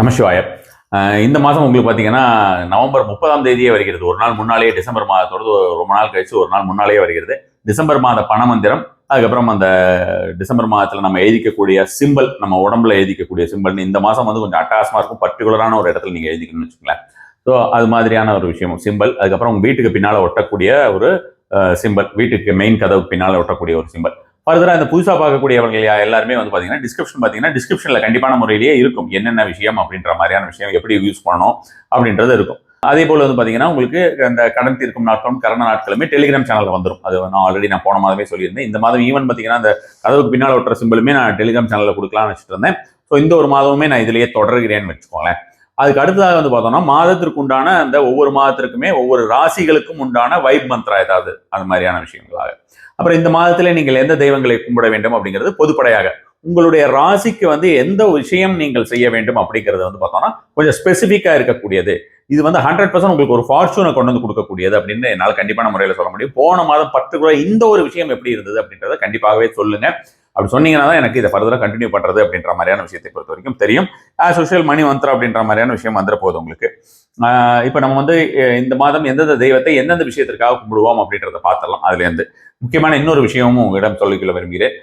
நமசிவாய இந்த மாதம் உங்களுக்கு பார்த்தீங்கன்னா நவம்பர் முப்பதாம் தேதியே வருகிறது. ஒரு நாள் முன்னாலேயே டிசம்பர் மாதத்தோடு ரொம்ப நாள் கழிச்சு ஒரு நாள் முன்னாலேயே வருகிறது. டிசம்பர் மாத பணமந்திரம் அதுக்கப்புறம் அந்த டிசம்பர் மாதத்தில் நம்ம எழுதிக்கக்கூடிய சிம்பிள் நம்ம உடம்புல எழுதிக்கக்கூடிய சிம்பிள்னு இந்த மாதம் வந்து கொஞ்சம் அட்டாசமாக இருக்கும். பர்டிகுலரான ஒரு இடத்துல நீங்கள் எழுதிக்கணும்னு வச்சுக்கோங்களேன். ஸோ அது மாதிரியான ஒரு விஷயம் சிம்பிள் அதுக்கப்புறம் உங்கள் வீட்டுக்கு பின்னால் ஒட்டக்கூடிய ஒரு சிம்பிள் வீட்டுக்கு மெயின் கதவுக்கு பின்னால் ஒட்டக்கூடிய ஒரு சிம்பிள் ஃபர்தராக இந்த புதுசாக பார்க்கக்கூடியவர்கள் எல்லாருமே வந்து பார்த்தீங்கன்னா டிஸ்கிரிப்ஷன் பார்த்தீங்கன்னா டிஸ்கிரிப்ஷனில் கண்டிப்பான முறையிலேயே இருக்கும். என்னென்ன விஷயம் அப்படின்ற மாதிரியான விஷயம் எப்படி யூஸ் பண்ணணும் அப்படின்றது இருக்கும். அதே போல் வந்து பார்த்தீங்கன்னா உங்களுக்கு அந்த கடன் தீர்க்கும் நாட்களும் கரண நாட்களுமே டெலிகிராம் சேனலில் வந்துடும் அது நான் ஆல்ரெடி நான் போன மாதமே சொல்லியிருந்தேன். இந்த மாதம் ஈவன் பார்த்தீங்கன்னா அந்த கதவுக்கு பின்னால் ஒட்டுற சிம்பிளுமே நான் டெலிகிராம் சேனலில் கொடுக்கலாம்னு வச்சுட்டு இருந்தேன். ஸோ இந்த ஒரு மாதமுமே நான் இதிலேயே தொடர்கிறேன்னு வச்சுக்கோங்களேன். அதுக்கு அடுத்ததாக வந்து பார்த்தோம்னா மாதத்திற்கு உண்டான அந்த ஒவ்வொரு மாதத்திற்குமே ஒவ்வொரு ராசிகளுக்கும் உண்டான வைப் மந்த்ரா ஏதாவது அந்த மாதிரியான விஷயங்களாக. அப்புறம் இந்த மாதத்துல நீங்கள் எந்த தெய்வங்களை கும்பிட வேண்டும் அப்படிங்கிறது பொதுப்படையாக. உங்களுடைய ராசிக்கு வந்து எந்த விஷயம் நீங்கள் செய்ய வேண்டும் அப்படிங்கிறது வந்து பார்த்தோம்னா கொஞ்சம் ஸ்பெசிஃபிக்காக இருக்கக்கூடியது. இது வந்து ஹண்ட்ரட் பர்சன்ட் உங்களுக்கு ஒரு ஃபார்ச்சூனை கொண்டு வந்து கொடுக்கக்கூடியது அப்படின்னு என்னால் கண்டிப்பான முறையில் சொல்ல முடியும். போன மாதம் பர்டிகுலர் இந்த ஒரு விஷயம் எப்படி இருந்தது அப்படின்றத கண்டிப்பாகவே சொல்லுங்க. அப்படி சொன்னீங்கன்னா தான் எனக்கு இதை ஃபர்தராக கண்டினியூ பண்ணுறது அப்படின்ற மாதிரியான விஷயத்தை பொறுத்த வரைக்கும் தெரியும். சோஷியல் மணி மந்திரம் அப்படின்ற மாதிரியான விஷயம் வந்துட போகுது உங்களுக்கு. இப்போ நம்ம வந்து இந்த மாதம் எந்தெந்த தெய்வத்தை எந்தெந்த விஷயத்திற்காக கும்பிடுவோம் அப்படின்றத பார்த்துடலாம் அதுலேருந்து. முக்கியமான இன்னொரு விஷயமும் உங்களிடம் சொல்லிக்கொள்ள விரும்புகிறேன்.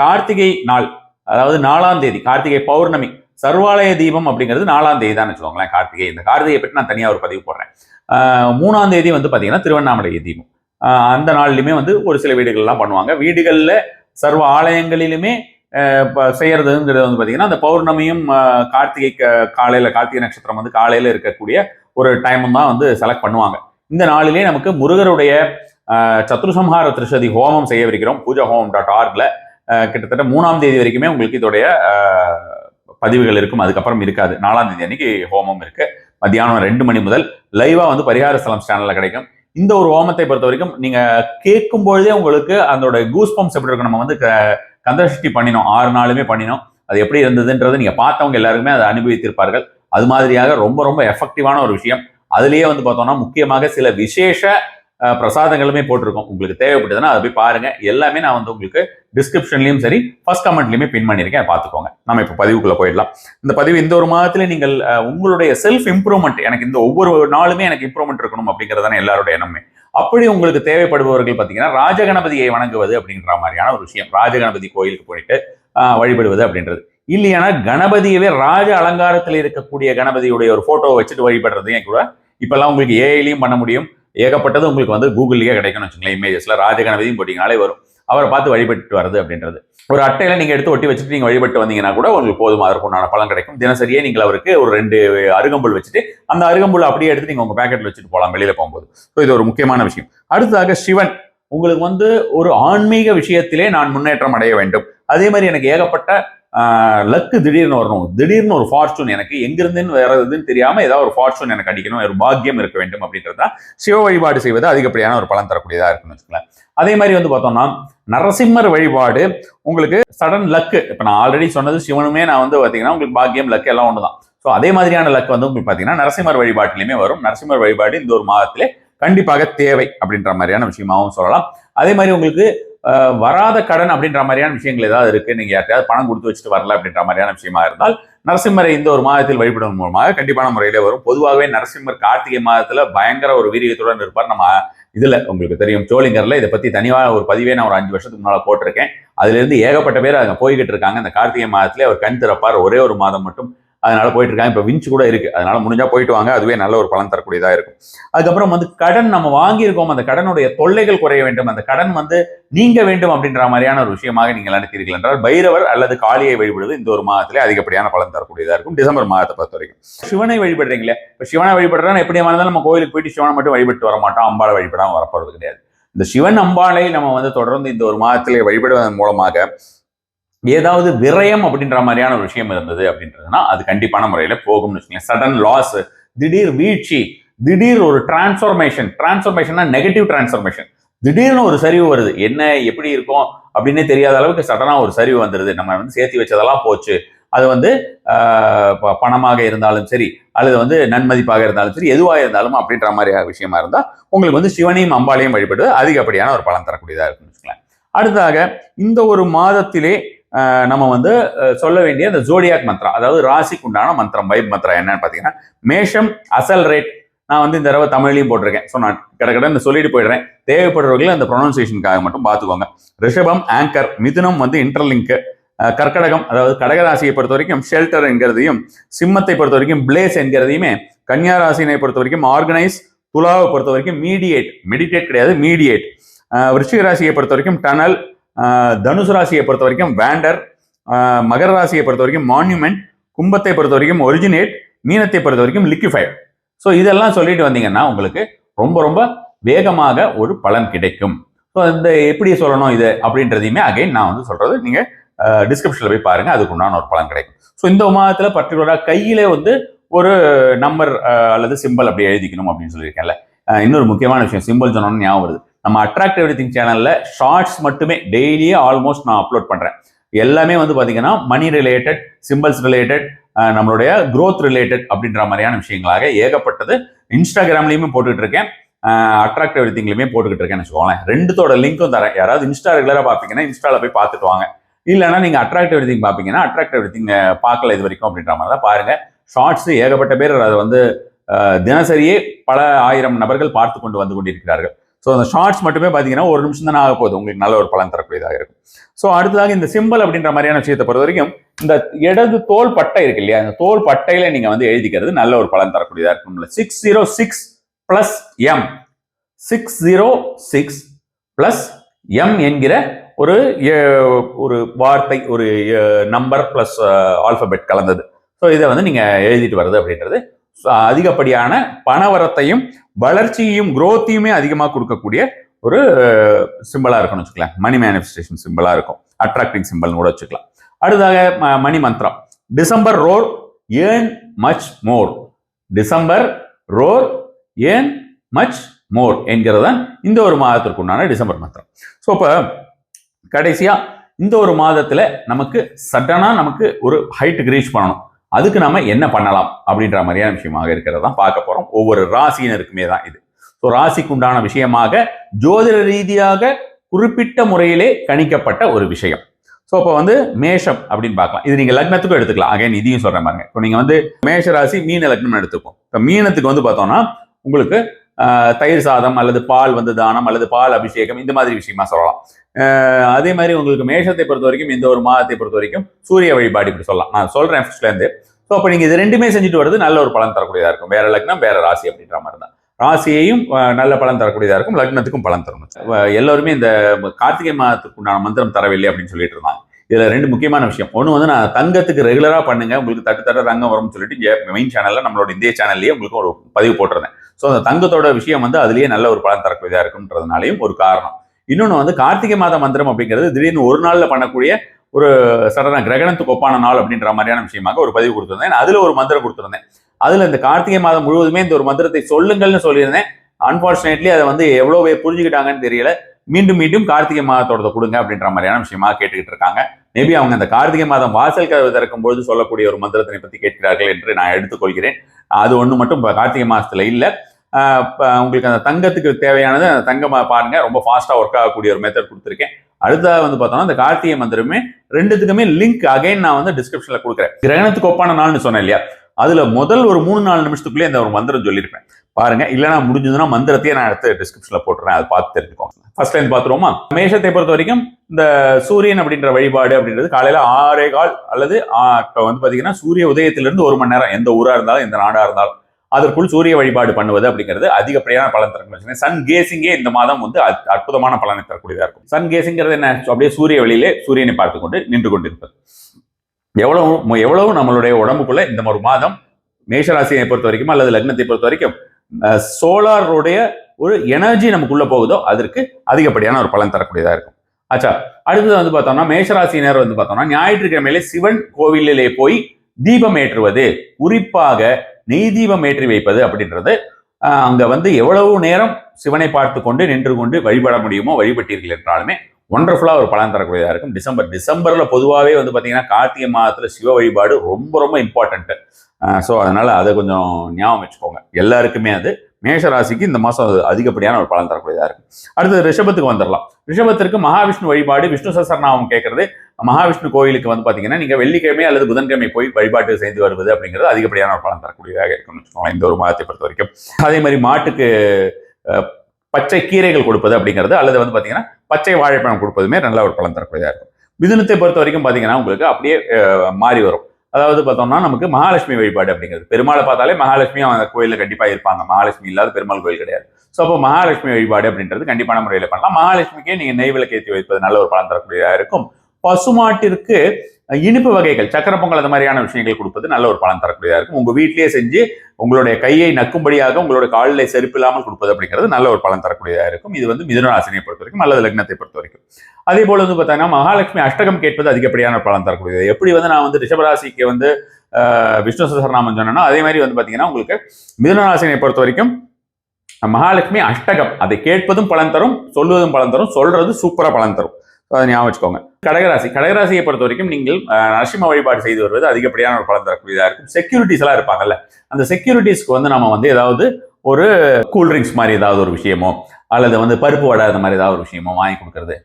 கார்த்திகை நாள் அதாவது நாலாம் தேதி கார்த்திகை பௌர்ணமி சர்வாலய தீபம் அப்படிங்கிறது நாலாம் தேதி தான் வச்சுக்கோங்களேன் கார்த்திகை. இந்த கார்த்திகையை பற்றி நான் தனியாக ஒரு பதிவு போடுறேன். மூணாம் தேதி வந்து பார்த்தீங்கன்னா திருவண்ணாமலை தீபம். அந்த நாள்லையுமே வந்து ஒரு சில வீடுகள்லாம் பண்ணுவாங்க. வீடுகளில் சர்வ ஆலயங்களிலுமே செய்யறதுங்கிறது வந்து பார்த்தீங்கன்னா அந்த பௌர்ணமியும் கார்த்திகை க- கார்த்திகை நட்சத்திரம் வந்து காலையில் இருக்கக்கூடிய ஒரு டைமும் தான் வந்து செலக்ட் பண்ணுவாங்க. இந்த நாளிலே நமக்கு முருகருடைய சத்ருசம்ஹார திருஷதி ஹோமம் செய்யவிருக்கிறோம். பூஜா ஹோமம் டாட் ஆர்கில் கிட்டத்தட்ட மூணாம் தேதி வரைக்குமே உங்களுக்கு இதோடைய பதிவுகள் இருக்கும். அதுக்கப்புறம் இருக்காது. நாலாம் தேதி அன்னைக்கு ஹோமம் இருக்கு. மத்தியானம் ரெண்டு மணி முதல் லைவாக வந்து பரிகார ஸ்தலம் சேனலில் கிடைக்கும். இந்த ஒரு ஹோமத்தை பொறுத்த வரைக்கும் நீங்க கேட்கும் பொழுதே உங்களுக்கு அதோட கூஸ் பம்ப்ஸ் எப்படி இருக்கும்? நம்ம வந்து க- கந்தசஷ்டி பண்ணினோம். ஆறு நாளுமே பண்ணினோம். அது எப்படி இருந்ததுன்றது நீங்க பார்த்தவங்க எல்லாருக்குமே அதை அனுபவித்திருப்பார்கள். அது மாதிரியாக ரொம்ப ரொம்ப எஃபெக்டிவான ஒரு விஷயம். அதுலயே வந்து பார்த்தோம்னா முக்கியமாக சில விசேஷ பிரசாதங்களுமே போட்டிருக்கோம். உங்களுக்கு தேவைப்பட்டதுன்னா அதை போய் பாருங்க. எல்லாமே நான் வந்து உங்களுக்கு டிஸ்கிரிப்ஷன்லையும் சரி ஃபர்ஸ்ட் கமெண்ட்லையுமே பின் பண்ணியிருக்கேன். பார்த்துக்கோங்க. நம்ம இப்போ பதிவுக்குள்ளே போயிடலாம். இந்த பதிவு இந்த ஒரு மாதத்துல நீங்கள் உங்களுடைய செல்ஃப் இம்ப்ரூவ்மெண்ட் எனக்கு இந்த ஒவ்வொரு நாளுமே எனக்கு இம்ப்ரூவ்மெண்ட் இருக்கணும் அப்படிங்கிறதான எல்லாருடைய எண்ணமே. அப்படி உங்களுக்கு தேவைப்படுபவர்கள் பார்த்தீங்கன்னா ராஜகணபதியை வணங்குவது அப்படின்ற மாதிரியான ஒரு விஷயம். ராஜகணபதி கோயிலுக்கு போயிட்டு வழிபடுவது அப்படின்றது. இல்லையானா கணபதியவே ராஜ அலங்காரத்தில் இருக்கக்கூடிய கணபதியுடைய ஒரு ஃபோட்டோவை வச்சுட்டு வழிபடுறதையும் கூட இப்பெல்லாம் உங்களுக்கு ஏஐலையும் பண்ண முடியும். ஏகப்பட்டது உங்களுக்கு வந்து கூகுள்லேயே கிடைக்கும்னு வச்சுங்களேன் இமேஜஸ்ல ராஜகணபதியும் போட்டிங்கனாலே வரும். அவரை பார்த்து வழிபட்டு வருது அப்படின்றது. ஒரு அட்டையில நீங்க எடுத்து ஒட்டி வச்சுட்டு நீங்க வழிபட்டு வந்தீங்கன்னா கூட உங்களுக்கு போதும் அதற்குண்டான பலன் கிடைக்கும். தினசரியே நீங்கள் அவருக்கு ஒரு ரெண்டு அருகம்புல் வச்சுட்டு அந்த அருகம்புல் அப்படியே எடுத்து நீங்க உங்க பேக்கெட்ல வச்சுட்டு போகலாம் வெளியில போகும்போது. ஸோ இது ஒரு முக்கியமான விஷயம். அடுத்ததாக சிவன். உங்களுக்கு வந்து ஒரு ஆன்மீக விஷயத்திலே நான் முன்னேற்றம் அடைய வேண்டும். அதே மாதிரி எனக்கு ஏகப்பட்ட லக்கு திடீர்னு வரணும். திடீர்னு ஒரு ஃபார்ச்சூன் எனக்கு எங்கிருந்துன்னு வர்றதுன்னு தெரியாமல் ஏதாவது ஒரு ஃபார்ச்சூன் எனக்கு அடிக்கணும் ஒரு பாக்கியம் இருக்க வேண்டும் அப்படின்றதா சிவ வழிபாடு செய்வது அதிகப்படியான ஒரு பலன் தரக்கூடியதாக இருக்குன்னு வச்சுக்கலாம் அதே மாதிரி வந்து பார்த்தோம்னா நரசிம்மர் வழிபாடு உங்களுக்கு சடன் லக்கு இப்போ நான் ஆல்ரெடி சொன்னது சிவனுமே நான் வந்து பார்த்தீங்கன்னா உங்களுக்கு பாக்கியம் லக்கு எல்லாம் ஒன்று தான் ஸோ அதே மாதிரியான லக் வந்து உங்களுக்கு பார்த்தீங்கன்னா நரசிம்மர் வழிபாட்டிலையுமே வரும். நரசிம்மர் வழிபாடு இந்த ஒரு மாதத்திலே கண்டிப்பாக தேவை அப்படின்ற மாதிரியான விஷயமாகவும் சொல்லலாம். அதே மாதிரி உங்களுக்கு வராத கடன் அப்படின்ற மாதிரியான விஷயங்கள் ஏதாவது இருக்கு? நீங்க யார்ட்டையாவது பணம் கொடுத்து வச்சுட்டு வரல அப்படின்ற மாதிரியான விஷயமா இருந்தால் நரசிம்மரை இந்த ஒரு மாதத்தில் வழிபடுவதன் மூலமாக கண்டிப்பான முறையிலே வரும். பொதுவாகவே நரசிம்மர் கார்த்திகை மாதத்துல பயங்கர ஒரு வீரியத்துடன் இருப்பார். நம்ம இதுல உங்களுக்கு தெரியும். சோளிங்கர்ல இதை பத்தி தனியாக ஒரு பதிவே நான் ஒரு அஞ்சு வருஷத்துக்கு முன்னால போட்டிருக்கேன். அதுல இருந்து ஏகப்பட்ட பேர் அங்க போய்கிட்டு இருக்காங்க. அந்த கார்த்திகை மாதத்திலே அவர் கண் திறப்பார். ஒரே ஒரு மாதம் மட்டும் அதனால போயிட்டு இருக்காங்க இப்போ விஞ்ச் கூட இருக்கு. அதனால முடிஞ்சா போயிட்டு வாங்க. அதுவே நல்ல ஒரு பலன் தரக்கூடியதா இருக்கும். அதுக்கப்புறம் வந்து கடன் நம்ம வாங்கியிருக்கோம். அந்த கடனுடைய தொல்லைகள் குறைய வேண்டும். அந்த கடன் வந்து நீங்க வேண்டும் அப்படின்ற மாதிரியான ஒரு விஷயமாக நீங்கள் நினைத்தீர்கள் என்றால் பைரவர் அல்லது காளியை வழிபடுவது இந்த ஒரு மாதத்திலே அதிகப்படியான பலன் தரக்கூடியதா இருக்கும். டிசம்பர் மாதத்தை பொறுத்த வரைக்கும் சிவனை வழிபடுறீங்களே இப்போ சிவனை வழிபடுறா எப்படி இருந்தாலும் நம்ம கோயிலுக்கு போயிட்டு சிவனை மட்டும் வழிபட்டு வர மாட்டோம். அம்பாளை வழிபடாம வரப்போறது கிடையாது. இந்த சிவன் அம்பாளை நம்ம வந்து தொடர்ந்து இந்த ஒரு மாதத்திலே வழிபடுவதன் மூலமாக ஏதாவது விரயம் அப்படின்ற மாதிரியான ஒரு விஷயம் இருந்தது அப்படின்றதுனா அது கண்டிப்பான முறையில போகும்னு வச்சுக்கோங்க சடன் லாஸ் திடீர் வீழ்ச்சி திடீர் ஒரு டிரான்ஸ்ஃபர்மேஷன் டிரான்ஸ்ஃபர்மேஷன்னா நெகட்டிவ் டிரான்ஸ்ஃபர்மேஷன் திடீர்னு ஒரு சரிவு வருது. என்ன எப்படி இருக்கும் அப்படின்னே தெரியாத அளவுக்கு சடனா ஒரு சரிவு வந்துருது. நம்ம வந்து சேர்த்து வச்சதெல்லாம் போச்சு. அது வந்து ப- பணமாக இருந்தாலும் சரி அல்லது வந்து நன்மதிப்பாக இருந்தாலும் சரி எதுவாக இருந்தாலும் அப்படின்ற மாதிரி விஷயமா இருந்தால் உங்களுக்கு வந்து சிவனையும் அம்பாளையும் வழிபடுவது அதிகப்படியான ஒரு பலன் தரக்கூடியதாக இருக்குன்னு வச்சுக்கலாம் அடுத்ததாக இந்த ஒரு மாதத்திலே நம்ம வந்து சொல்ல வேண்டிய அந்த ஜோடியாக் மந்த்ரா அதாவது ராசிக்கு உண்டான மந்திரம் வைப் மந்த்ரா என்னன்னு பார்த்தீங்கன்னா மேஷம் அசல் ரேட் நான் வந்து இந்த தடவை தமிழ்லையும் போட்டிருக்கேன். ஸோ நான் கடற்கடன்னு சொல்லிட்டு போயிடுறேன். தேவைப்படுறவர்கள் அந்த ப்ரொனன்சியேஷனுக்காக மட்டும் பார்த்துக்கோங்க. ரிஷபம் ஆங்கர் மிதுனம் வந்து இன்டர்லிங்கு கர்க்கடகம் அதாவது கடகராசியை பொறுத்த வரைக்கும் ஷெல்டர் என்கிறதையும் சிம்மத்தை பொறுத்த வரைக்கும் பிளேஸ் என்கிறதையுமே கன்னியா ராசினை பொறுத்த வரைக்கும் ஆர்கனைஸ் துலாவை பொறுத்த வரைக்கும் மீடியேட் மெடிடேட் கிடையாது மீடியேட் விருச்சிக ராசியை பொறுத்த வரைக்கும் டனல் தனுசு ராசியை பொறுத்த வரைக்கும் வேண்டர் மகர ராசியை பொறுத்த வரைக்கும் மான்யூமெண்ட் கும்பத்தை பொறுத்த வரைக்கும் ஒரிஜினேட் மீனத்தை பொறுத்த வரைக்கும் லிக்விஃபைட் ஸோ இதெல்லாம் சொல்லிட்டு வந்தீங்கன்னா உங்களுக்கு ரொம்ப ரொம்ப வேகமாக ஒரு பலன் கிடைக்கும். ஸோ இந்த எப்படி சொல்லணும் இது அப்படின்றதையுமே அகைன் நான் வந்து சொல்கிறது நீங்கள் டிஸ்கிரிப்ஷனில் போய் பாருங்கள் அதுக்கு உண்டான ஒரு பலன் கிடைக்கும். ஸோ இந்த மாதத்தில் பர்டிகுலராக கையிலே வந்து ஒரு நம்பர் அல்லது சிம்பிள் அப்படி எழுதிக்கணும் அப்படின்னு சொல்லியிருக்கேன்ல. இன்னொரு முக்கியமான விஷயம் சிம்பிள் சொன்னோன்னு ஞாபகம் வருது. நம்ம அட்ராக்ட் எவ்ரி திங் சேனலில் ஷார்ட்ஸ் மட்டுமே டெய்லியே ஆல்மோஸ்ட் நான் அப்லோட் பண்ணுறேன் எல்லாமே வந்து பார்த்தீங்கன்னா மணி ரிலேட்டட் சிம்பிள்ஸ் ரிலேட்டட் நம்மளுடைய க்ரோத் ரிலேட்டட் அப்படின்ற மாதிரியான விஷயங்களாக ஏகப்பட்டது இன்ஸ்டாகிராம்லையுமே போட்டுக்கிட்டு இருக்கேன். அட்ராக்ட் எவ்ரி திங்லையுமே போட்டுக்கிட்டு இருக்கேன்னு வச்சுக்கோங்களேன். ரெண்டுத்தோட லிங்க்கும் தரேன். யாராவது இன்ஸ்டா ரெகுலராக பார்ப்பீங்கன்னா இன்ஸ்டால போய் பார்த்துட்டு வாங்க. இல்லைன்னா நீங்க அட்ராக்ட் எவ்ரி திங் பார்ப்பீங்கன்னா அட்ராக்ட் எவ்ரி திங் பார்க்கல இது வரைக்கும் அப்படின்ற மாதிரி தான் பாருங்க. ஷார்ட்ஸ் ஏகப்பட்ட பேர் அதை வந்து தினசரியே பல ஆயிரம் நபர்கள் பார்த்து கொண்டு வந்து கொண்டிருக்கிறார்கள். ஸோ அந்த ஷார்ட்ஸ் மட்டுமே பார்த்தீங்கன்னா ஒரு நிமிஷம் தான் ஆக போகுது. உங்களுக்கு நல்ல ஒரு பலன் தரக்கூடியதாக இருக்கும். ஸோ அடுத்ததாக இந்த சிம்பிள் அப்படின்ற மாதிரியான விஷயத்தை பொறுத்த வரைக்கும் இந்த இடது தோல் பட்டை இருக்கு இல்லையா? அந்த தோல் பட்டையில நீங்க வந்து எழுதிக்கிறது நல்ல ஒரு பலன் தரக்கூடியதாக இருக்கும். Six zero six plus M six zero six plus M என்கிற ஒரு ஒரு வார்த்தை ஒரு நம்பர் பிளஸ் ஆல்பபெட் கலந்தது. ஸோ இதை வந்து நீங்கள் எழுதிட்டு வர்றது அப்படின்றது அதிகப்படியான பணவரத்தையும் வளர்ச்சியையும் குரோத்தையுமே அதிகமாக கொடுக்கக்கூடிய ஒரு சிம்பிளா இருக்கும்னு வச்சுக்கலாம் மணி மேனிஃபெஸ்டேஷன் சிம்பிளா இருக்கும். அட்ராக்டிங் சிம்பிள்னு கூட வச்சுக்கலாம். அடுத்ததாக ம- மணி மந்திரம். December roar and much more December roar and much more என்கிறது தான் இந்த ஒரு மாதத்திற்கு உண்டான டிசம்பர் மந்திரம். ஸோ இப்போ கடைசியா இந்த ஒரு மாதத்துல நமக்கு சடனாக நமக்கு ஒரு ஹைட்டுக்கு ரீச் பண்ணணும். அதுக்கு நம்ம என்ன பண்ணலாம் அப்படின்ற மாதிரியான விஷயமாக இருக்கிறதான் பார்க்க போறோம். ஒவ்வொரு ராசியினருக்குமே தான் இது. ஸோ ராசிக்கு உண்டான விஷயமாக ஜோதிட ரீதியாக குறிப்பிட்ட முறையிலே கணிக்கப்பட்ட ஒரு விஷயம். ஸோ இப்போ வந்து மேஷம் அப்படின்னு பார்க்கலாம். இது நீங்க லக்னத்துக்கும் எடுத்துக்கலாம். அகைன் இதையும் சொல்கிற மாதிரி இப்போ நீங்க வந்து மேஷ ராசி மீன லக்னம் எடுத்துப்போம். இப்போ மீனத்துக்கு வந்து பார்த்தோம்னா உங்களுக்கு தயிர் சாதம் அல்லது பால் வந்து தானம் அல்லது பால் அபிஷேகம் இந்த மாதிரி விஷயமா சொல்லலாம். அதே மாதிரி உங்களுக்கு மேஷத்தை பொறுத்த வரைக்கும் இந்த ஒரு மாதத்தை பொறுத்த வரைக்கும் சூரிய வழிபாடு இப்படி சொல்லலாம். நான் சொல்றேன் ஃபர்ஸ்ட்லேருந்து ஸோ அப்போ நீங்கள் இது ரெண்டுமே செஞ்சுட்டு வருது நல்ல ஒரு பலன் தரக்கூடியதாக இருக்கும். வேற லக்னம் வேற ராசி அப்படின்ற மாதிரி தான். ராசியையும் நல்ல பலன் தரக்கூடியதாக இருக்கும். லக்னத்துக்கும் பலன் தரும் எல்லோருமே எல்லாருமே இந்த கார்த்திகை மாதத்துக்கு உண்டான மந்திரம் தரவில்லை அப்படின்னு சொல்லிட்டு இருந்தாங்க. இதில் ரெண்டு முக்கியமான விஷயம். ஒன்று வந்து நான் தங்கத்துக்கு ரெகுலராக பண்ணுங்க. உங்களுக்கு தட்டு தட்ட தங்கம் வரும்னு சொல்லிட்டு மெயின் சேனலில் நம்மளோட இந்திய சேனல்லையே உங்களுக்கு ஒரு பதிவு போட்டிருந்தேன். ஸோ அந்த தங்கத்தோட விஷயம் வந்து அதுலேயே நல்ல ஒரு பலன் தரக்கூடியதாக இருக்குன்றதுனாலையும் ஒரு காரணம். இன்னொன்று வந்து கார்த்திகை மாத மந்திரம் அப்படிங்கிறது திடீர்னு ஒரு நாளில் பண்ணக்கூடிய ஒரு சடனா கிரகணத்துக்கு ஒப்பான நாள் அப்படின்ற மாதிரியான விஷயமாக ஒரு பதிவு கொடுத்துருந்தேன். அதில் ஒரு மந்திரம் கொடுத்துருந்தேன். அதில் இந்த கார்த்திகை மாதம் முழுவதுமே இந்த ஒரு மந்திரத்தை சொல்லுங்கள்னு சொல்லியிருந்தேன். அன்பார்ச்சுனேட்லி அதை வந்து எவ்வளோவே புரிஞ்சுக்கிட்டாங்கன்னு தெரியல. மீண்டும் மீண்டும் கார்த்திகை மாதத்தோட கொடுங்க அப்படின்ற மாதிரியான விஷயமா கேட்டுக்கிட்டு இருக்காங்க. மேபி அவங்க அந்த கார்த்திகை மாதம் வாசல் கதவு திறக்கும் பொழுது சொல்லக்கூடிய ஒரு மந்திரத்தினை பற்றி கேட்கிறார்கள் என்று நான் எடுத்துக்கொள்கிறேன். அது ஒன்று மட்டும் கார்த்திகை மாதத்தில் இல்லை. உங்களுக்கு அந்த தங்கத்துக்கு தேவையானது அந்த தங்கமாக பாருங்க. ரொம்ப ஃபாஸ்ட்டாக ஒர்க் ஆகக்கூடிய ஒரு மெத்தட் கொடுத்துருக்கேன். அடுத்ததாக வந்து பார்த்தோம்னா இந்த கார்த்திகை மந்திரமே ரெண்டுத்துக்குமே லிங்க் அகைன் நான் வந்து டிஸ்கிரிப்ஷனில் கொடுக்குறேன். கிரகணத்துக்கு ஒப்பான நாள்னு சொன்னேன் இல்லையா? அதுல முதல் ஒரு மூணு நாலு நிமிஷத்துக்குள்ளே இந்த ஒரு மந்திரம் சொல்லியிருப்பேன். பாருங்க இல்லைன்னா முடிஞ்சதுன்னா மந்திரத்தையே நான் எடுத்து டிஸ்கிரிப்ஷன்ல போட்டுறேன். அதை பார்த்து தெரிஞ்சுக்கோங்க. First line பார்த்துருவோமா? மேஷத்தை பொறுத்த வரைக்கும் இந்த சூரியன் அப்படின்ற வழிபாடு அப்படின்றது காலையில் ஆறே கால் அல்லது ஆ- வந்து பார்த்தீங்கன்னா சூரிய உதயத்திலிருந்து ஒரு மணி நேரம் எந்த ஊராக இருந்தாலும் எந்த நாடாக இருந்தாலும் அதற்குள் சூரிய வழிபாடு பண்ணுவது அப்படிங்கிறது அதிகப்படியான பலன் தரக்கூடிய சன் கேசிங்கே இந்த மாதம் வந்து அற்புதமான பலனை தரக்கூடியதாக இருக்கும். சன் கேசிங்கிறது என்ன? அப்படியே சூரிய வழியிலே சூரியனை பார்த்து கொண்டு நின்று கொண்டிருப்பது. எவ்வளவு எவ்வளவு நம்மளுடைய உடம்புக்குள்ள இந்த ஒரு மாதம் மேஷராசியை பொறுத்த வரைக்கும் அல்லது லக்னத்தை பொறுத்த வரைக்கும் சோலாருடைய ஒரு எனர்ஜி நமக்குள்ள போகுதோ அதற்கு அதிகப்படியான ஒரு பலன் தரக்கூடியதாக இருக்கும். ஆச்சா அடுத்தது வந்து பார்த்தோம்னா மேஷராசினர் வந்து பார்த்தோம்னா ஞாயிற்றுக்கிழமையிலே சிவன் கோவிலிலே போய் தீபம் ஏற்றுவது. குறிப்பாக நெய்தீபம் ஏற்றி வைப்பது அப்படின்றது அங்கே வந்து எவ்வளவு நேரம் சிவனை பார்த்து கொண்டு நின்று கொண்டு வழிபட முடியுமோ வழிபட்டீர்கள் என்றாலுமே ஒண்டர்ஃபுல்லாக ஒரு பலன் தரக்கூடியதாக இருக்கும். டிசம்பர் டிசம்பரில் பொதுவாகவே வந்து பார்த்தீங்கன்னா கார்த்திகை மாதத்தில் சிவ வழிபாடு ரொம்ப ரொம்ப இம்பார்ட்டண்ட்டு ஸோ அதனால் அதை கொஞ்சம் ஞாபகம் வச்சுக்கோங்க. எல்லாருக்குமே அது மேஷராசிக்கு இந்த மாதம் அது அதிகப்படியான ஒரு பலன் தரக்கூடியதாக இருக்கு. அடுத்தது ரிஷபத்துக்கு வந்துடலாம் ரிஷபத்திற்கு மகாவிஷ்ணு வழிபாடு விஷ்ணு சசரநாமம் கேட்கறது மகாவிஷ்ணு கோயிலுக்கு வந்து பார்த்தீங்கன்னா நீங்கள் வெள்ளிக்கிழமை அல்லது புதன்கிழமை போய் வழிபாட்டு செய்து வருவது அப்படிங்கிறது அதிகப்படியான ஒரு பலன் தரக்கூடியதாக இருக்கும்னு வச்சுக்கோங்களேன் இந்த ஒரு மாதத்தை பொறுத்த வரைக்கும். அதே மாதிரி மாட்டுக்கு பச்சை கீரைகள் கொடுப்பது அப்படிங்கிறது அல்லது வந்து பார்த்தீங்கன்னா பச்சை வாழைப்பழம் கொடுப்பதுமே நல்ல ஒரு பலன் தரக்கூடியதாக இருக்கும். மிதுனத்தை பொறுத்த வரைக்கும் பார்த்தீங்கன்னா உங்களுக்கு அப்படியே மாறி வரும். அதாவது பார்த்தோம்னா நமக்கு மகாலட்சுமி வழிபாடு அப்படிங்கிறது. பெருமாளை பார்த்தாலே மகாலட்சுமி அந்த கோயிலில் கண்டிப்பா இருப்பாங்க. மகாலட்சுமி இல்லாத பெருமாள் கோயில் கிடையாது. ஸோ அப்போ மகாலட்சுமி வழிபாடு அப்படின்றது கண்டிப்பான முறையில் பண்ணலாம். மகாலட்சுமிக்கே நீங்க நெய் வைப்பது நல்ல ஒரு பலன் தரக்கூடியதாக இருக்கும். பசுமாட்டிற்கு இனிப்பு வகைகள் சக்கரை பொங்கல் அந்த மாதிரியான விஷயங்கள் கொடுப்பது நல்ல ஒரு பலன் தரக்கூடியதாக இருக்கும். உங்கள் வீட்டிலேயே செஞ்சு உங்களுடைய கையை நக்கும்படியாக உங்களுடைய காலில் செருப்பு இல்லாமல் கொடுப்பது அப்படிங்கிறது நல்ல ஒரு பலன் தரக்கூடியதாக இருக்கும். இது வந்து மிதுனராசினியை பொறுத்த வரைக்கும் அல்லது லக்னத்தை பொறுத்த வரைக்கும். அதே போல் வந்து பார்த்தீங்கன்னா மகாலட்சுமி அஷ்டகம் கேட்பது அதிகப்படியான பலன் தரக்கூடியது. எப்படி வந்து நான் வந்து ரிஷபராசிக்கு வந்து ஆஹ், விஷ்ணு சஹஸ்ரநாமம் சொன்னேன்னா அதே மாதிரி வந்து பார்த்தீங்கன்னா உங்களுக்கு மிதுனராசினியை பொறுத்த வரைக்கும் மகாலட்சுமி அஷ்டகம். அதை கேட்பதும் பலன் தரும் சொல்வதும் பலன் தரும் சொல்றது சூப்பராக பலன் தரும். அதை ஞாபகம் வச்சுக்கோங்க. கடகராசி. கடகராசியை பொறுத்த வரைக்கும் நீங்கள் நரசிம்ம வழிபாடு செய்து வருவது அதிகப்படியான ஒரு பலன் தரக்கூடியதாக இருக்கும். செக்யூரிட்டிஸ் எல்லாம் இருப்பாங்கல்ல. அந்த செக்யூரிட்டிஸ்க்கு வந்து நம்ம வந்து ஏதாவது ஒரு கூல்ட்ரிங்க்ஸ் மாதிரி ஏதாவது ஒரு விஷயமோ அல்லது வந்து பருப்பு வடை அந்த மாதிரி ஏதாவது ஒரு விஷயமோ வாங்கி கொடுக்கறது.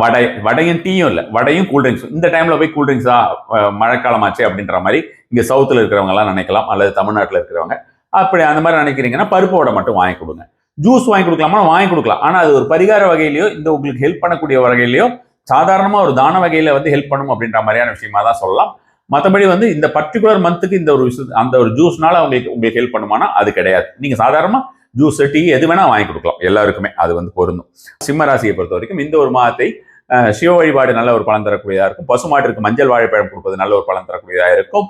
வடை வடையும் டீயும் இல்லை. வடையும் கூல்ட்ரிங்க்ஸ் இந்த டைமில் போய் கூல்ட்ரிங்க்ஸா மழைக்காலமாச்சு அப்படின்ற மாதிரி இங்கே சவுத்தில் இருக்கிறவங்கலாம் நினைக்கலாம் அல்லது தமிழ்நாட்டில் இருக்கிறவங்க. அப்படி அந்த மாதிரி நினைக்கிறீங்கன்னா பருப்பு வடை மட்டும் வாங்கி கொடுங்க. ஜூஸ் வாங்கி கொடுக்கலாமா? வாங்கி கொடுக்கலாம். ஆனால் அது ஒரு பரிகார வகையிலையோ இந்த உங்களுக்கு ஹெல்ப் பண்ணக்கூடிய வகையிலையோ சாதாரணமாக ஒரு தான வகையில் வந்து ஹெல்ப் பண்ணும் அப்படின்ற மாதிரியான விஷயமா தான் சொல்லலாம். மற்றபடி வந்து இந்த பர்டிகுலர் மந்த்துக்கு இந்த ஒரு விஷயம் அந்த ஒரு ஜூஸ்னால உங்களுக்கு உங்களுக்கு ஹெல்ப் பண்ணுமானா அது கிடையாது. நீங்கள் சாதாரணமாக ஜூஸ் டீ எது வேணால் வாங்கி கொடுக்கலாம். எல்லாருக்குமே அது வந்து பொருந்தும். சிம்ம ராசியை பொறுத்த வரைக்கும் இந்த ஒரு மாதத்தை சிவ வழிபாடு நல்ல ஒரு பலன் தரக்கூடியதாக இருக்கும். பசுமாட்டிற்கு மஞ்சள் வாழைப்பழம் கொடுப்பது நல்ல ஒரு பலன் தரக்கூடியதாக இருக்கும்.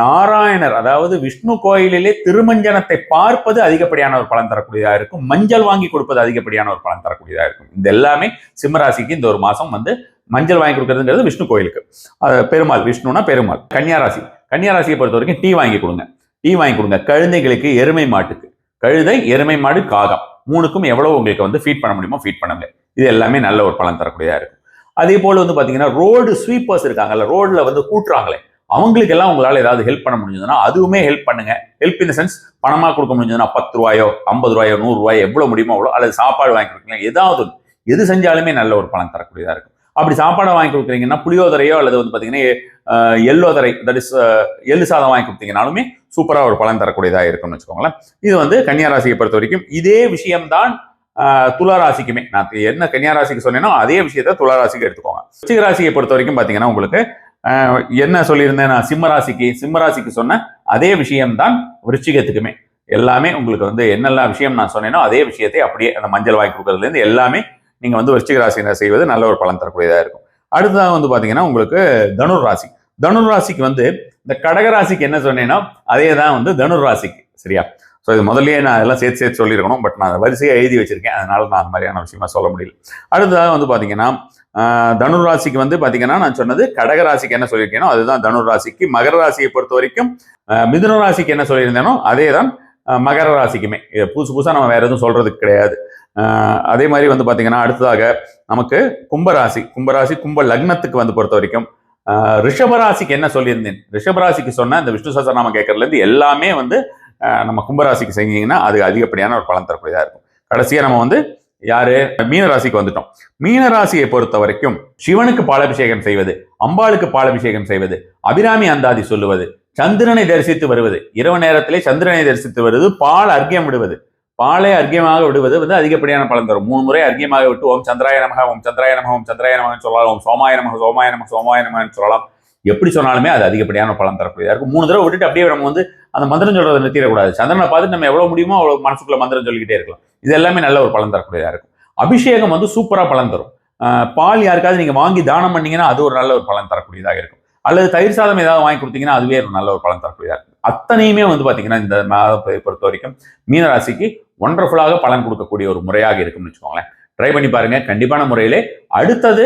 நாராயணர் அதாவது விஷ்ணு கோயிலிலே திருமஞ்சனத்தை பார்ப்பது அதிகப்படியான ஒரு பலன் தரக்கூடியதாக இருக்கும். மஞ்சள் வாங்கி கொடுப்பது அதிகப்படியான ஒரு பலன் தரக்கூடியதாக இருக்கும். இது எல்லாமே சிம்மராசிக்கு இந்த ஒரு மாதம் வந்து மஞ்சள் வாங்கி கொடுக்கறதுங்கிறது விஷ்ணு கோயிலுக்கு. அது பெருமாள் விஷ்ணுனா பெருமாள். கன்னியாராசி கன்னியாராசியை பொறுத்த வரைக்கும் டீ வாங்கி கொடுங்க. டீ வாங்கி கொடுங்க. கழுதைகளுக்கு எருமை மாட்டுக்கு. கழுதை எருமை மாடு காகம். மூணுக்கும் எவ்வளவு உங்களுக்கு வந்து ஃபீட் பண்ண முடியுமோ ஃபீட் பண்ணுங்க இது எல்லாமே நல்ல ஒரு பலன் தரக்கூடியதாக இருக்கும். அதே போல் வந்து பார்த்தீங்கன்னா ரோடு ஸ்வீப்பர்ஸ் இருக்காங்கல்ல ரோடில் வந்து கூட்டுறாங்களே அவங்களுக்கு எல்லாம் ஏதாவது ஹெல்ப் பண்ண முடிஞ்சதுன்னா அதுவுமே ஹெல்ப் பண்ணுங்க. ஹெல்ப் இன் சென்ஸ் பணமாக கொடுக்க முடிஞ்சதுன்னா பத்து ரூபாயோ ஐம்பது ரூபாயோ நூறுரூவாயோ எவ்வளோ முடியுமோ அவ்வளோ அல்லது சாப்பாடு வாங்கி கொடுக்கலாம் ஏதாவது எது செஞ்சாலுமே நல்ல ஒரு பலன் தரக்கூடியதாக இருக்கும். அப்படி சாப்பாடை வாங்கி கொடுக்குறீங்கன்னா புளியோதரையோ அல்லது வந்து பார்த்தீங்கன்னா எல்லோதரை எள்ளோதரை தட் இஸ் எள்ளு சாதம் வாங்கி கொடுத்தீங்கனாலுமே சூப்பராக ஒரு பலன் தரக்கூடியதாக இருக்கும்னு வச்சுக்கோங்களேன். இது வந்து கன்னியாராசியை பொறுத்த வரைக்கும் இதே விஷயம்தான் துளாராசிக்குமே. துலா ராசிக்குமே நான் என்ன கன்னியாராசிக்கு சொன்னேனோ அதே விஷயத்த துளாராசிக்கு எடுத்துக்கோங்க. விருச்சிகராசியை பொறுத்த வரைக்கும் பார்த்தீங்கன்னா உங்களுக்கு என்ன சொல்லியிருந்தேன் நான்? சிம்மராசிக்கு சிம்மராசிக்கு சொன்ன அதே விஷயம்தான் விருச்சிகத்துக்குமே. எல்லாமே உங்களுக்கு வந்து என்னெல்லாம் விஷயம் நான் சொன்னேனோ அதே விஷயத்தை அப்படியே அந்த மஞ்சள் வாங்கி கொடுக்கறதுலேருந்து எல்லாமே நீங்கள் வந்து விருச்சிக ராசியினர் செய்வது நல்ல ஒரு பலன் தரக்கூடியதாக இருக்கும். அடுத்ததாக வந்து பார்த்தீங்கன்னா உங்களுக்கு தனுர் ராசி தனுர் ராசிக்கு வந்து இந்த கடக ராசிக்கு என்ன சொன்னேன்னா அதே தான் வந்து தனுர் ராசிக்கு சரியா? ஸோ இது முதல்லயே நான் அதெல்லாம் சேர்த்து சேர்த்து சொல்லியிருக்கணும் பட் நான் வரிசையாக எழுதி வச்சிருக்கேன் அதனால நான் அந்த மாதிரியான விஷயமா சொல்ல முடியல. அடுத்ததாக வந்து பார்த்தீங்கன்னா தனுராசிக்கு தனுர் ராசிக்கு வந்து பார்த்தீங்கன்னா நான் சொன்னது கடக ராசிக்கு என்ன சொல்லியிருக்கேனோ அதுதான் தனுர் ராசிக்கு மகர ராசியை பொறுத்த வரைக்கும் மிதுன ராசிக்கு என்ன சொல்லியிருந்தேனோ அதே தான் மகர ராசிக்குமே. புதுசு புதுசாக நம்ம வேற எதுவும் சொல்றதுக்கு கிடையாது. அதே மாதிரி வந்து பார்த்தீங்கன்னா அடுத்ததாக நமக்கு கும்பராசி. கும்பராசி கும்ப லக்னத்துக்கு வந்து பொறுத்த வரைக்கும் ரிஷபராசிக்கு என்ன சொல்லியிருந்தேன்? ரிஷபராசிக்கு சொன்ன இந்த விஷ்ணு சஹஸ்ரநாமம் கேட்கறதுலேருந்து எல்லாமே வந்து நம்ம கும்பராசிக்கு செஞ்சீங்கன்னா அது அதிகப்படியான ஒரு பலன் தரக்கூடியதாக இருக்கும். கடைசியாக நம்ம வந்து யாரு? மீனராசிக்கு வந்துட்டோம். மீனராசியை பொறுத்த வரைக்கும் சிவனுக்கு பாலாபிஷேகம் செய்வது அம்பாளுக்கு பாலாபிஷேகம் செய்வது அபிராமி அந்தாதி சொல்லுவது சந்திரனை தரிசித்து வருவது இரவு நேரத்திலே சந்திரனை தரிசித்து வருவது பால் அர்க்கியம் விடுவது பாலை அர்க்கியமாக விடுவது வந்து அதிகப்படியான பலன் தரும். மூணு முறை அர்க்கியமாக விட்டு ஓம் சந்திராய நமக ஓம் சந்திராய நமக ஓம் சந்திராய நமகன்னு சொல்லலாம் ஓம் சோமாய நமக சோமாய நமக சோமாய நமகன்னு சொல்லலாம். எப்படி சொன்னாலுமே அது அதிகப்படியான பலன் தரக்கூடியதாக இருக்கும். மூணு தடவை விட்டுட்டு அப்படியே நம்ம வந்து அந்த மந்திரம் சொல்றதை நிறுத்திடக்கூடாது. சந்திரனை பார்த்துட்டு நம்ம எவ்வளோ முடியுமோ அவ்வளோ மனசுக்குள்ள மந்திரம் சொல்லிக்கிட்டே இருக்கலாம். இது எல்லாமே நல்ல ஒரு பலன் தரக்கூடியதாக இருக்கும். அபிஷேகம் வந்து சூப்பராக பலன் தரும். பால் யாருக்காவது நீங்க வாங்கி தானம் பண்ணீங்கன்னா அது ஒரு நல்ல ஒரு பலன் தரக்கூடியதாக இருக்கும். அல்லது தயிர் சாதம் ஏதாவது வாங்கி கொடுத்தீங்கன்னா அதுவே ஒரு நல்ல ஒரு பலன் தரக்கூடியதாக இருக்கும். அத்தனையுமே வந்து பார்த்தீங்கன்னா இந்த மாதத்தை பொறுத்த வரைக்கும் மீனராசிக்கு ஒண்டர்ஃபுல்லாக பலன் கொடுக்கக்கூடிய ஒரு முறையாக இருக்கும்னு வச்சுக்கோங்களேன். ட்ரை பண்ணி பாருங்க. கண்டிப்பான முறையிலே. அடுத்தது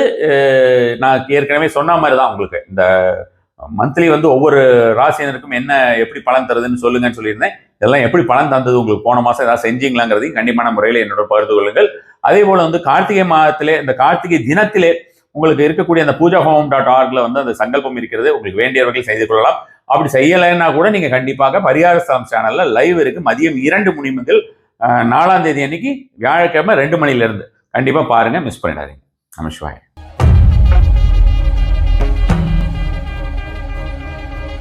நான் ஏற்கனவே சொன்ன மாதிரி தான் உங்களுக்கு. இந்த மந்த்லி வந்து ஒவ்வொரு ராசியினருக்கும் என்ன எப்படி பலன் தருதுன்னு சொல்லுங்கன்னு சொல்லியிருந்தேன். இதெல்லாம் எப்படி பலன் தந்தது உங்களுக்கு போன மாதம் ஏதாவது செஞ்சீங்களாங்கிறதையும் கண்டிப்பான முறையில் என்னோட பகிர்ந்து கொள்ளுங்கள். அதே போல் வந்து கார்த்திகை மாதத்திலே இந்த கார்த்திகை தினத்திலே உங்களுக்கு இருக்கக்கூடிய அந்த பூஜா ஹோம் டாட் ஆர்க்ல வந்து அந்த சங்கல்பம் இருக்கிறது. உங்களுக்கு வேண்டியவர்கள் செய்து கொள்ளலாம். அப்படி செய்யலைன்னா கூட நீங்கள் கண்டிப்பாக பரிகார ஸ்தலம் லைவ் இருக்குது மதியம் இரண்டு மணி முதல் நாலாம் தேதி அன்னைக்கு வியாழக்கிழமை ரெண்டு மணிலேருந்து கண்டிப்பாக பாருங்கள் மிஸ் பண்ணிடாதீங்க. நமசிவாய்